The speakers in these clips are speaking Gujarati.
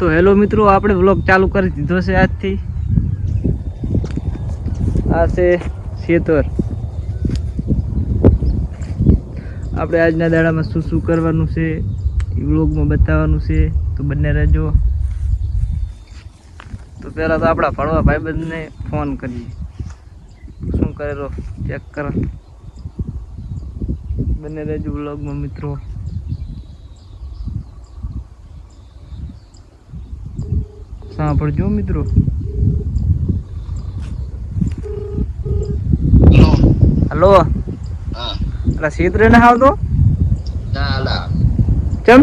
તો હેલો મિત્રો, આપણે વ્લોગ ચાલુ કરી દીધો છે આજથી. આ છે ખેતર આપણે આજના દાડામાં શું શું કરવાનું છે, એ વ્લોગમાં બતાવવાનું છે, તો બંને રહેજો. તો પહેલાં તો આપણા ભણવા ભાઈબંધને ફોન કરીએ. શું કરેલો ચેક કર. બંને રહેજો વ્લોગમાં મિત્રો. સાંભળજો મિત્રો હલો હા અલા ક્ષેત્ર ને આવતો ચમ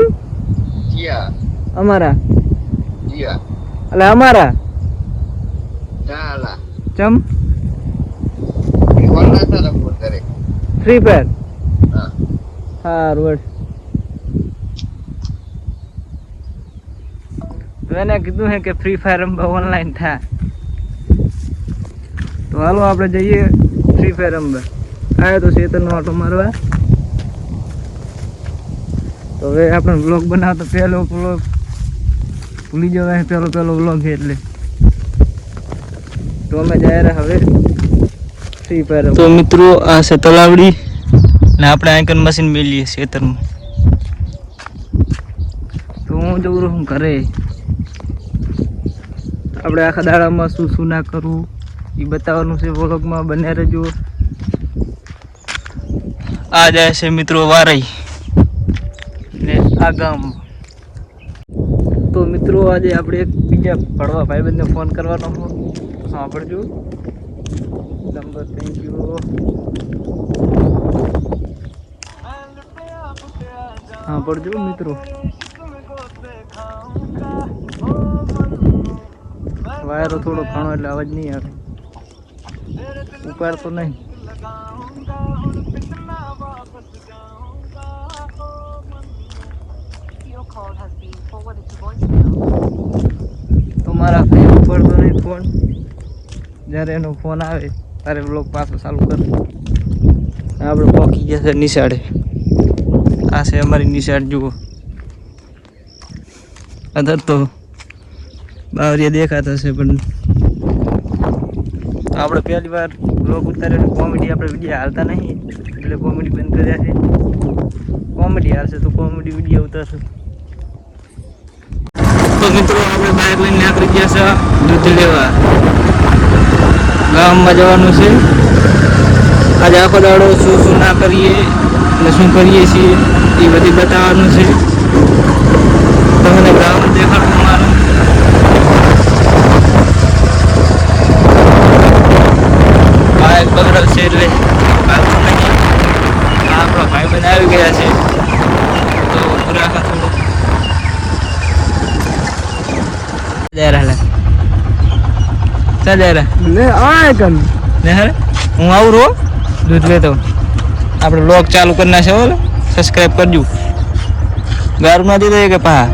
જીયા અમારા જીયા અલા અમારા ચમ ફ્રી ફાયર હા સારું તો એને કીધું હે કે ફ્રી ફાયર રમવા ઓનલાઈન થાય તો હાલો આપણે જઈએ ફ્રી ફાયર રમવા. આવ્યો તો ચેતનનો ઓટો મારવા. તો હવે આપણે બ્લોગ બનાવતો પહેલો બ્લોગ ભૂલી જવાય પહેલો પહેલો બ્લોગ છે એટલે. તો અમે જાય રહ્યા હવે ફ્રી ફાયર તો મિત્રો આ છે તલાવડી. ને આપણે આંકન મશીન મેલીએ ખેતરમાં તો હું જવું રહું ઘરે. આપણે આખા દાડામાં શું શું ના કરવું, એ બતાવવાનું છે વ્લોગમાં. બને રહેજો. આ જાય છે મિત્રો વારઈ. ને આ ગામ. તો મિત્રો, આજે આપણે એક બીજા ભણવા ભાઈબંધને ફોન કરવાનો હોય સાંભળજો. નંબર થેન્ક યુ સાંભળજો મિત્રો. વાયરો થોડો ઘણો એટલે અવાજ નહીં આવે. ઉપાડતો નહીં. તો મારા ભાઈ ઉપાડતો નહીં ફોન. જ્યારે એનો ફોન આવે, ત્યારે બ્લોગ પાછો ચાલુ કર. આપણે પહોંચી ગયા છે નિશાળે. આ છે અમારી નિશાળ, જુઓ. અધર તો બાવરિયા દેખાતા છે પણ આપણે પહેલી વાર બ્લોગ ઉતાર્યો કોમેડી આપણે વીડિયો હાલતા નહીં એટલે કોમેડી બંધ કર્યા છે. કોમેડી હાલશે તો કોમેડી વીડિયો ઉતારશે. તો મિત્રો આપણે બાઇક લઈને નીકળી ગયા છે દૂધ લેવા. ગામમાં જવાનું છે. આજે આખો દાડો શું શું ના કરીએ અને શું કરીએ છીએ એ બધી બતાવવાનું છે. તમને ગામ દેખાડું મારું બાઇક બગડલ છે એટલે હાલતું નહીં આ આપણા ભાઈ બંધ આવી ગયા છે તો રાખા થોડું જય રહેલા રહે ને આ કન. ને હરે હું આવું રો દૂધ લેતો. આપણે લોક ચાલુ કરી નાખે બોલો સબસ્ક્રાઇબ કરજો. ગારું નથી દીધો કે પા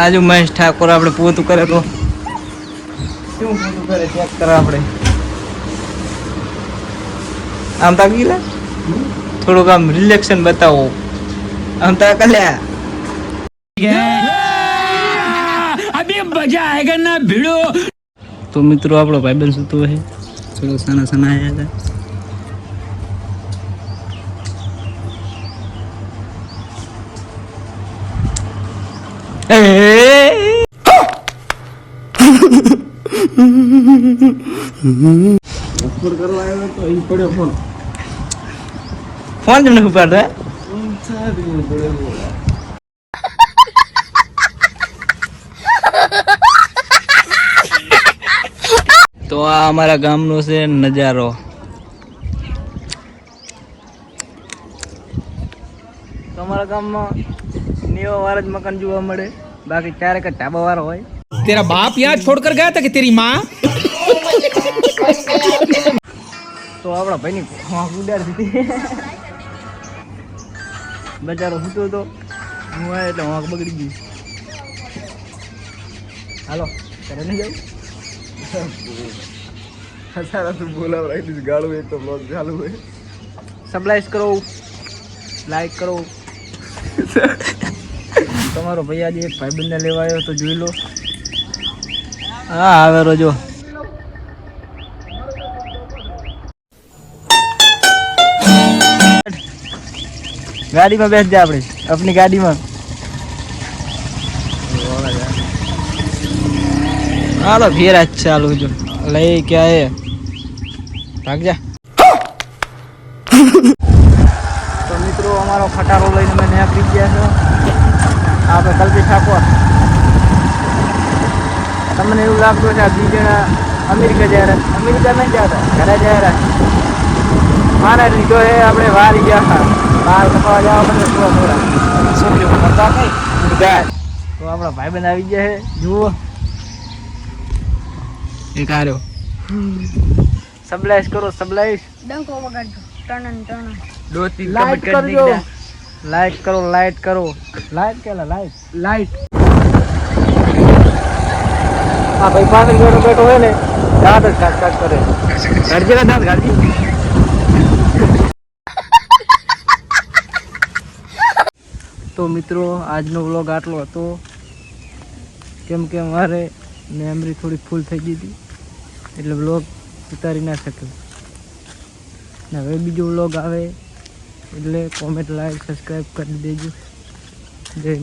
આજુ મહેશ ઠાકોર આપણે પોતું કરે તો. શું પોતું કરે? ચેક કરો આપણે. આમ તાકી લે થોડુંક આમ રિલેક્શન બતાવો. આમ कल्या કલ્યા તો મિત્રો આપણો ભાઈબંધ સૂતો છે થોડો સાના સાના बहन હતા. એ ઉપર કરવા આવ્યો તો ઈ પડ્યો ફોન ફોન તમને ઉપાડતો Tabii böyle böyle. તો આ અમારા ગામનો છે નજારો. તમારા ગામમાં નેવા વાર જ મકાન જોવા મળે. બાકી ક્યારેક ઢાબા વાળો હોય. તેરા બાપ યાદ છોડ કર ગયા હતા કે તેરી માં? તો આપણા ભાઈ ની ઉડાડી દીધી. બચારો સૂતો હતો હું આવ્યો એટલે વાંક બગડી ગઈ. હાલો ઘરે નહીં જાઉં? સારા તું બોલાવ રાખી ગાળું એક તો બ્લોગ ચાલુ હોય. સબલાઈઝ કરો લાઈક કરો. તમારો ભાઈ આજે એક ભાઈબંધને લેવા આવ્યો તો જોઈ લો. હા આવે રોજો. ગાડીમાં બેસ જા આપણે આપની ગાડીમાં. હાલો ફેરા ચાલુ જો લઈ ક્યાં એ ભાગ જા. તો મિત્રો અમારો ખટારો લઈને અમે નીકળી ગયા છો. આપણે કલ્પી ઠાકોર. તમને એવું લાગતું છે આ બી જણા અમેરિકા જઈ રહ્યા અમેરિકા નહીં જતા ઘરે જઈ રહ્યા મારા લીધો એ આપણે વાર ગયા તો આપણા ભાઈબંધ આવી ગયા છે જુઓ એક આર્યો સબલાઈશ કરો સબલાઈશ ડંકો વગાડજો ટણન ટણન દોતી લાઈટ કરજો લાઈટ કરો લાઈટ કરો લાઈટ કેલા લાઈટ લાઈટ આ ભાઈ પાસે બેઠો હોય ને, દાંત કાટ કાટ કરે. ઘરજે દાંત ઘરજી તો મિત્રો, આજનો વ્લોગ આટલો હતો. કેમ કે અમારે મેમરી થોડી ફૂલ થઈ ગઈ હતી. એટલે વ્લોગ ઉતારી ના શક્યો. ને હવે બીજો વ્લોગ આવે, એટલે કોમેન્ટ લાઈક સબસ્ક્રાઈબ કરી દેજો. જય